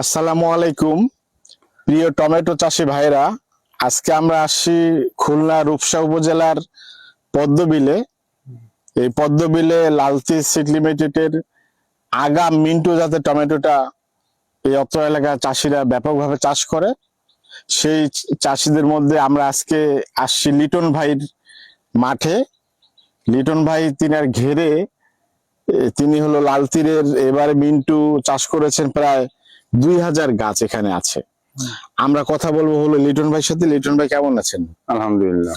আসসালামু আলাইকুম, প্রিয় টমেটো চাষি ভাইরা। আজকে আমরা আসছি খুলনা রূপসা উপজেলার পদ্মবিলে। এই পদ্মবিলে লালতি সিড লিমিটেডের আগাম মিন্টু জাতের টমেটোটা এই অত্র এলাকার চাষিরা ব্যাপকভাবে চাষ করে। সেই চাষিদের মধ্যে আমরা আজকে আসছি লিটন ভাইয়ের মাঠে। লিটন ভাই তিনার ঘেরে তিনি হলো লালতিরের, এবারে মিন্টু চাষ করেছেন প্রায় দুই হাজার গাছ এখানে আছে। আমরা কথা বলব হলো লিটন ভাইয়ের সাথে। লিটন ভাই কেমন আছেন? আলহামদুলিল্লাহ।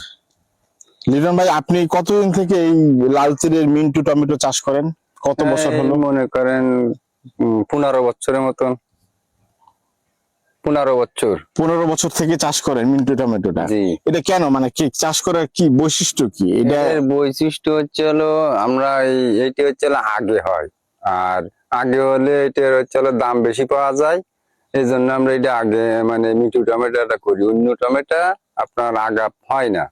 লিটন ভাই আপনি কতদিন থেকে এই লাল তীরের মিন্টু টমেটো চাষ করেন? কত বছর হলো? মনে করেন পনেরো বছরের মতন। পনেরো বছর। পনেরো বছর থেকে চাষ করেন মিন্টু টমেটোটা। এটা কেন? মানে কি চাষ করার কি বৈশিষ্ট্য কি? এটা বৈশিষ্ট্য হচ্ছে হলো আমরা এই এইটি হচ্ছে আগে হয়। আর আগে হলে এটার হচ্ছে দাম বেশি পাওয়া যায়। এই জন্য আমরা এটা আগে মানে মিঠু টমেটোটা করি। অন্য টমেটো আপনার আগা হয় না।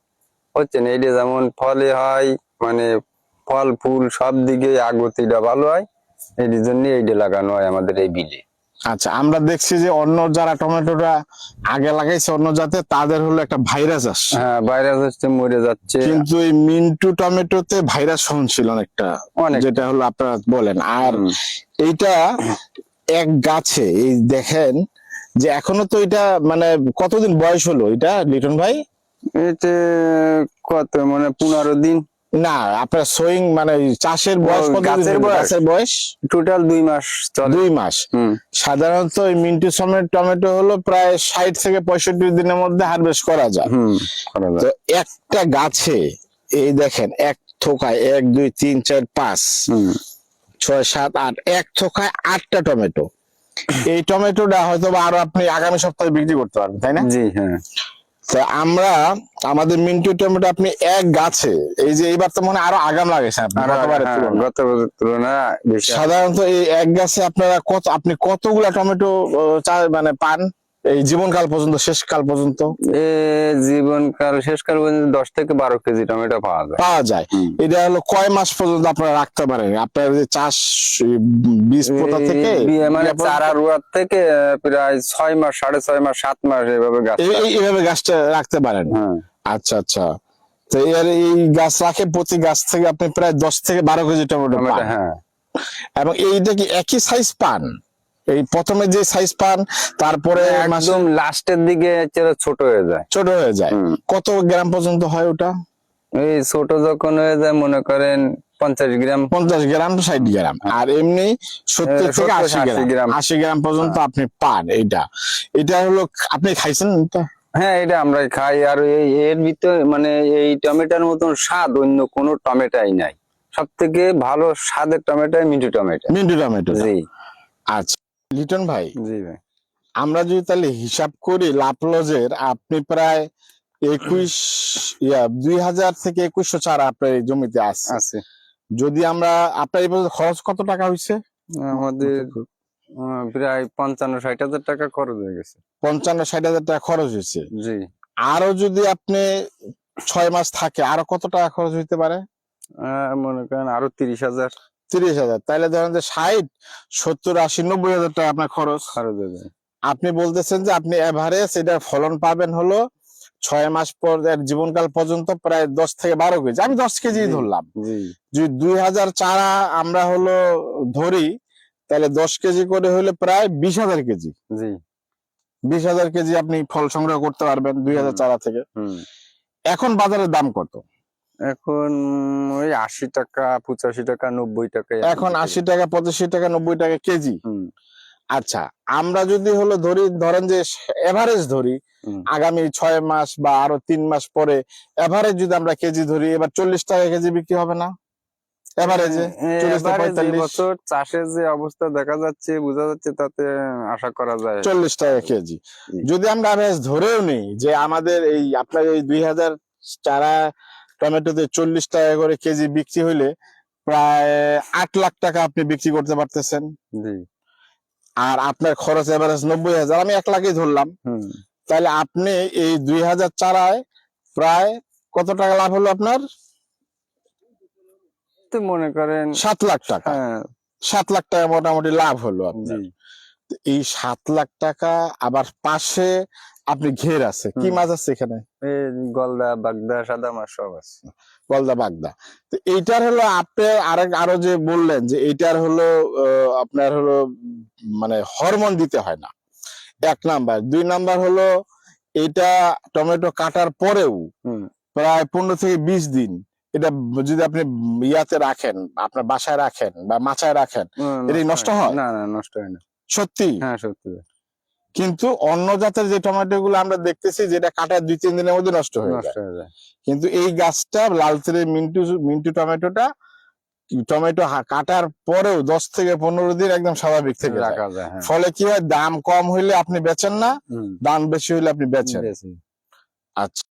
হচ্ছে না এটা যেমন ফলে হয় মানে ফল, ফুল সব দিকে আগতিটা ভালো হয়। এটির জন্য এইটা লাগানো হয় আমাদের এই বিলে। আচ্ছা আমরা দেখছি যে অন্য যারা টমেটোটা আগে লাগাইছে অন্য জাতে তাদের হলো একটা ভাইরাস আসছে। হ্যাঁ ভাইরাস হচ্ছে মরে যাচ্ছে। কিন্তু এই মিন্টু টমেটোতে ভাইরাস সহনশীল অনেকটা অনেক। যেটা হলো আপনারা বলেন। আর এইটা এক গাছে এই দেখেন যে এখনও তো এটা মানে কতদিন বয়স হলো এটা লিটন ভাই? এতে কত মানে পনেরো দিন। না আপনার সোয়িং মানে চাষের বয়স গাছের বয়স? গাছের বয়স? টোটাল দুই মাস দুই মাস। হুম। সাধারণত এই মিন্টু সমের টমেটো হলো প্রায় ষাট থেকে পঁয়ষট্টি দিনের মধ্যে হারভেস্ট করা যায়। তো একটা গাছে এই দেখেন এক থোকায় এক দুই তিন চার পাঁচ হুম। ছয় সাত আট এক থোকায় আটটা টমেটো। এই টমেটোটা হয়তো আরও আপনি আগামী সপ্তাহে বিক্রি করতে পারবেন তাই না? জি হ্যাঁ। তো আমরা আমাদের মিন্টু টমেটো আপনি এক গাছে এই যে এইবার তো মনে আরও আগাম লাগাইছেন হ্যাঁ, সাধারণত এই এক গাছে আপনারা কত আপনি কতগুলা টমেটো চা- মানে পান? এই জীবনকাল পর্যন্ত শেষকাল পর্যন্ত? এ জীবনকাল শেষকাল পর্যন্ত দশ থেকে বারো কেজি টমেটো পাওয়া যায়। পাওয়া যায়। এটা হলো কয় মাস পর্যন্ত আপনারা রাখতে পারেন? আপনার যে চাষ বীজ পোতা থেকে? মানে চারা রোয়ার থেকে প্রায় ছয় মাস সাড়ে ছয় মাস সাত মাস এভাবে গাছ এই- এই- এইভাবে গাছটা রাখতে পারেন? হ্যাঁ। আচ্ছা আচ্ছা। তো এর এই গাছ রাখে প্রতি গাছ থেকে আপনি প্রায় দশ থেকে বারো কেজি টমেটো টমেটো পান। হ্যাঁ। এবং এইটা কি একই সাইজ পান? এই প্রথমে যে সাইজ পান তারপরে একদম লাস্টের দিকে ছোট হয়ে যায়। ছোট হয়ে যায়। কত গ্রাম পর্যন্ত হয় ওটা? এই ছোট যখন হয়ে যায় মনে করেন পঞ্চাশ গ্রাম। পঞ্চাশ গ্রাম ষাট গ্রাম। আর এমনি সত্তর এ, থেকে আশি গ্রাম। আশি গ্রাম পর্যন্ত আপনি পান এইটা। এটা হলো আপনি খাইছেন এটা? হ্যাঁ এটা আমরা খাই। আর এর ভিতরে মানে এই টমেটোর মতন স্বাদ অন্য কোনো টমেটোই নাই। সব থেকে ভালো স্বাদের tomato Mithu tomato. Mintu tomato. জি। আচ্ছা। লিটন ভাই জি ভাই। আমরা যদি তাহলে হিসাব করি লাভ লজের আপনি প্রায় একুশ ইয়া দুই হাজার থেকে একুশশো চারা আপনার এই জমিতে আছে। যদি আমরা আপনার এই পর্যন্ত খরচ কত টাকা হয়েছে আমাদের প্রায় পঞ্চান্ন ষাট হাজার টাকা খরচ হয়ে গেছে। পঞ্চান্ন ষাট হাজার টাকা খরচ হয়েছে জি। আরও যদি আপনি ছয় মাস থাকে আরও কত টাকা খরচ হইতে পারে? মনে করেন আরও তিরিশ হাজার। তিরিশ হাজার। তাহলে ধরেন যে ষাট সত্তর আশি নব্বই হাজার টাকা আপনার খরচ। খরচ হয়ে আপনি বলতেছেন যে আপনি এভারেজ এটার ফলন পাবেন হলো ছয় মাস পর জীবনকাল পর্যন্ত প্রায় দশ থেকে বারো কেজি। আমি দশ কেজি ধরলাম। যদি দুই হাজার চারা আমরা হলো ধরি তাহলে দশ কেজি করে হলে প্রায় বিশ হাজার কেজি। বিশ হাজার কেজি আপনি ফল সংগ্রহ করতে পারবেন দুই হাজার চারা থেকে। এখন বাজারের দাম কত? এখন ওই আশি টাকা পঁচাশি টাকা নব্বই টাকা এখন আশি টাকা পঁচাশি টাকা নব্বই টাকা কেজি। আচ্ছা আমরা যদি হলো ধরি ধরেন যে এভারেজ ধরি আগামী ছয় মাস বা আরও তিন মাস পরে এভারেজ যদি আমরা কেজি ধরি এবার চল্লিশ টাকা কেজি বিক্রি হবে না? এভারেজে বছর চাষের যে অবস্থা দেখা যাচ্ছে বোঝা যাচ্ছে তাতে আশা করা যায়। চল্লিশ টাকা কেজি। যদি আমরা এভারেজ ধরেও নেই যে আমাদের এই আপনার এই দুই হাজার চারা টমেটোতে চল্লিশ টাকা করে কেজি বিক্রি হইলে প্রায় আট লাখ টাকা আপনি বিক্রি করতে পারতেছেন। আর আপনার খরচ এভারেজ নব্বই হাজার আমি এক লাখই ধরলাম। তাহলে আপনি এই দুই হাজার চারায় প্রায় কত টাকা লাভ হলো আপনার? মনে করেন সাত লাখ টাকা। হ্যাঁ। সাত লাখ টাকা মোটামুটি লাভ হলো আপনার। তো এই সাত লাখ টাকা আবার পাশে আপনি ঘের আছে। কি মাছ আছে এখানে? গলদা বাগদা সাদা মাছ সব আছে। গলদা বাগদা। তো এইটার হলো আপনি আরেক আরও যে বললেন যে এইটার হলো আপনার হলো মানে হরমোন দিতে হয় না। এক নাম্বার। দুই নাম্বার হলো এটা টমেটো কাটার পরেও হুম। প্রায় পনেরো থেকে বিশ দিন এটা যদি আপনি ইয়াতে রাখেন আপনার বাসায় রাখেন বা মাছায় রাখেন এটা নষ্ট হয়? না না নষ্ট হয় না। সত্যি? হ্যাঁ সত্যি। কিন্তু অন্য জাতের যে টমেটো গুলো আমরা দেখতেছি যেটা কাটার দুই তিন দিনের মধ্যে নষ্ট হয়ে যায়। কিন্তু এই গাছটা লাল লালচেরের মিন্টু মিন্টু টমেটোটা টমেটো কাটার পরেও দশ থেকে পনেরো দিন একদম স্বাভাবিক থেকে রাখা যায় হ্যাঁ। ফলে কি হয়? দাম কম হইলে আপনি বেচেন না দাম বেশি হইলে আপনি বেচেন। আচ্ছা।